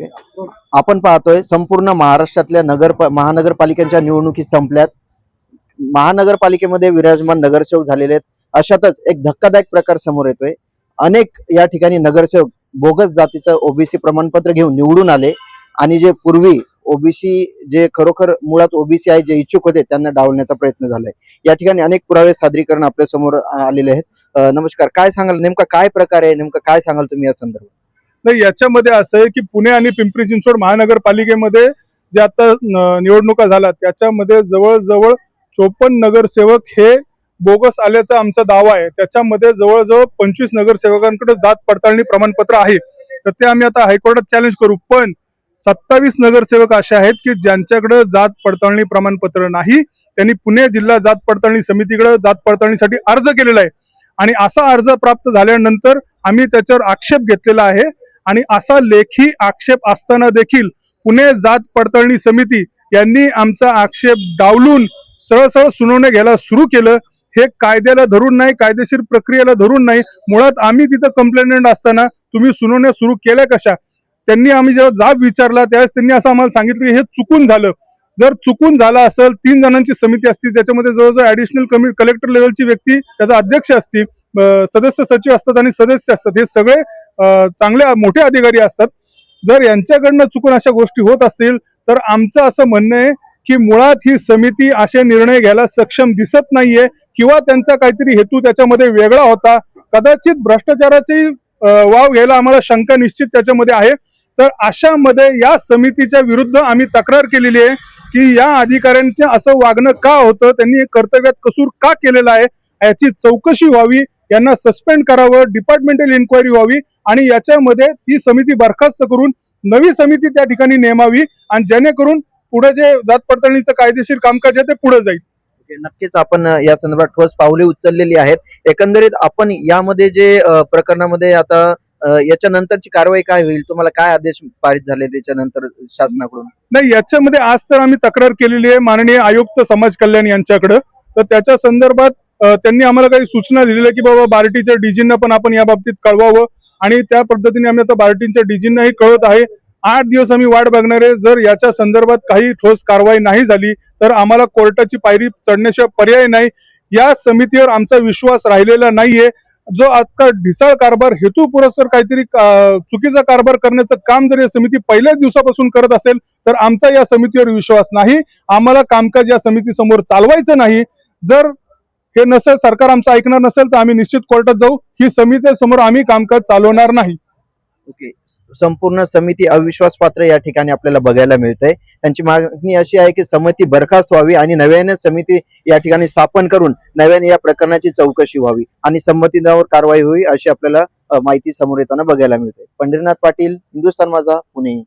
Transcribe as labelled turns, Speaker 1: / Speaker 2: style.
Speaker 1: Okay आपण पाहतोय संपूर्ण महाराष्ट्रातल्या नगर महानगरपालिकांच्या निवडणुकी संपल्यात. महानगरपालिकेमध्ये विराजमान नगरसेवक झालेले आहेत. अशातच एक धक्कादायक प्रकार समोर येतोय. अनेक या ठिकाणी नगरसेवक बोगस जातीचं ओबीसी प्रमाणपत्र घेऊन निवडून आले आणि जे पूर्वी ओबीसी जे खरोखर मुळात ओबीसी आहे जे इच्छुक होते त्यांना डावलण्याचा प्रयत्न झालाय. या ठिकाणी अनेक पुरावे सादरीकरण आपल्यासमोर आलेले आहेत. नमस्कार. काय सांगाल? नेमका काय प्रकार आहे? नेमका काय सांगाल तुम्ही या संदर्भात?
Speaker 2: तर याच्यामध्ये असं आहे की पुणे आणि पिंपरी चिंचवड महानगरपालिकेमध्ये जे आता निवडणुका झाल्या त्याच्यामध्ये जवळजवळ चोपन्न नगरसेवक हे बोगस आल्याचा आमचा दावा आहे. त्याच्यामध्ये जवळजवळ पंचवीस नगरसेवकांकडे जात पडताळणी प्रमाणपत्र आहे. तर ते आम्ही आता हायकोर्टात चॅलेंज करू. पण सत्तावीस नगरसेवक असे आहेत की ज्यांच्याकडे जात पडताळणी प्रमाणपत्र नाही त्यांनी पुणे जिल्हा जात पडताळणी समितीकडे जात पडताळणीसाठी अर्ज केलेला आहे. आणि असा अर्ज प्राप्त झाल्यानंतर आम्ही त्याच्यावर आक्षेप घेतलेला आहे. आणि असा लेखी आक्षेप असताना देखील पुणे जात पडताळणी समिती यांनी आमचा आक्षेप डावलून सरळ सरळ सुनावणी घ्यायला सुरू केलं. हे कायद्याला धरून नाही कायदेशीर प्रक्रियेला धरून नाही. मुळात आम्ही तिथं कंप्लेंट असताना तुम्ही सुनावण्या सुरू केल्या कशा? त्यांनी आम्ही जेव्हा जाब विचारला त्यावेळेस त्यांनी असं आम्हाला सांगितलं की हे चुकून झालं. जर चुकून झालं असेल तीन जणांची समिती असती त्याच्यामध्ये जवळजवळ ऍडिशनल कमी कलेक्टर लेवलची व्यक्ती त्याचा अध्यक्ष असतील सदस्य सचिव असतात आणि सदस्य असतात. हे सगळे चांगले मोठे अधिकारी असतात. जर यांच्याकडनं चुकून अशा गोष्टी होत असतील तर आमचं असं म्हणणं आहे की मुळात ही समिती असे निर्णय घ्यायला सक्षम दिसत नाहीये किंवा त्यांचा काहीतरी हेतू त्याच्यामध्ये वेगळा होता. कदाचित भ्रष्टाचाराची वाव घ्यायला आम्हाला शंका निश्चित त्याच्यामध्ये आहे. तर अशामध्ये या समितीच्या विरुद्ध आम्ही तक्रार केलेली आहे की या अधिकाऱ्यांचं असं वागणं का होतं त्यांनी कर्तव्यात कसूर का केलेला आहे याची चौकशी व्हावी. यांना सस्पेंड करावं डिपार्टमेंटल इन्क्वायरी व्हावी आणि याच्यामध्ये ती समिती बरखास्त करून नवी समिती त्या ठिकाणी नेमावी आणि जेणेकरून पुढे जे जात पडताळणीचं कायदेशीर कामकाज आहे ते पुढे जाईल.
Speaker 1: नक्कीच आपण या संदर्भात ठोस पावले उचललेली आहेत. एकंदरीत आपण यामध्ये जे प्रकरणामध्ये आता याच्या नंतरची कारवाई काय होईल? तुम्हाला काय आदेश पारित झाले त्याच्यानंतर शासनाकडून?
Speaker 2: नाही याच्यामध्ये आज तर आम्ही तक्रार केलेली आहे माननीय आयुक्त समाज कल्याण यांच्याकडे. तर त्याच्या संदर्भात त्यांनी आम्हाला काही सूचना दिलेल्या की बाबा बार्टीच्या डीजींना पण आपण या बाबतीत कळवावं. आणि त्या पद्धतीने आम्ही आता बार्टीच्या डीजींनाही कळत आहे. आठ दिवस आम्ही वाट बघणार आहे. जर याच्या संदर्भात काही ठोस कारवाई नाही झाली तर आम्हाला कोर्टाची पायरी चढण्याशिवाय पर्याय नाही. या समितीवर आमचा विश्वास राहिलेला नाहीये. जो आता ढिसाळ कारभार हेतू पुरस्सर काहीतरी चुकीचा कारभार करण्याचं काम जर या समिती पहिल्याच दिवसापासून करत असेल तर आमचा या समितीवर विश्वास नाही. आम्हाला कामकाज या समितीसमोर चालवायचं नाही. जर हे नसेल सरकार आमचं ऐकणार नसेल तर आम्ही निश्चित कोर्टात जाऊ. ही समिती समोर आम्ही कामकाज चालवणार नाही.
Speaker 1: ओके. संपूर्ण समिती अविश्वास पात्र या ठिकाणी आपल्याला बघायला मिळतंय. त्यांची मागणी अशी आहे की समिती बरखास्त व्हावी आणि नव्याने समिती या ठिकाणी स्थापन करून नव्याने या प्रकरणाची चौकशी व्हावी आणि संमतीवर कारवाई होईल अशी आपल्याला माहिती समोर येताना बघायला मिळते पंढरीनाथ पाटील हिंदुस्थान माझा पुणे.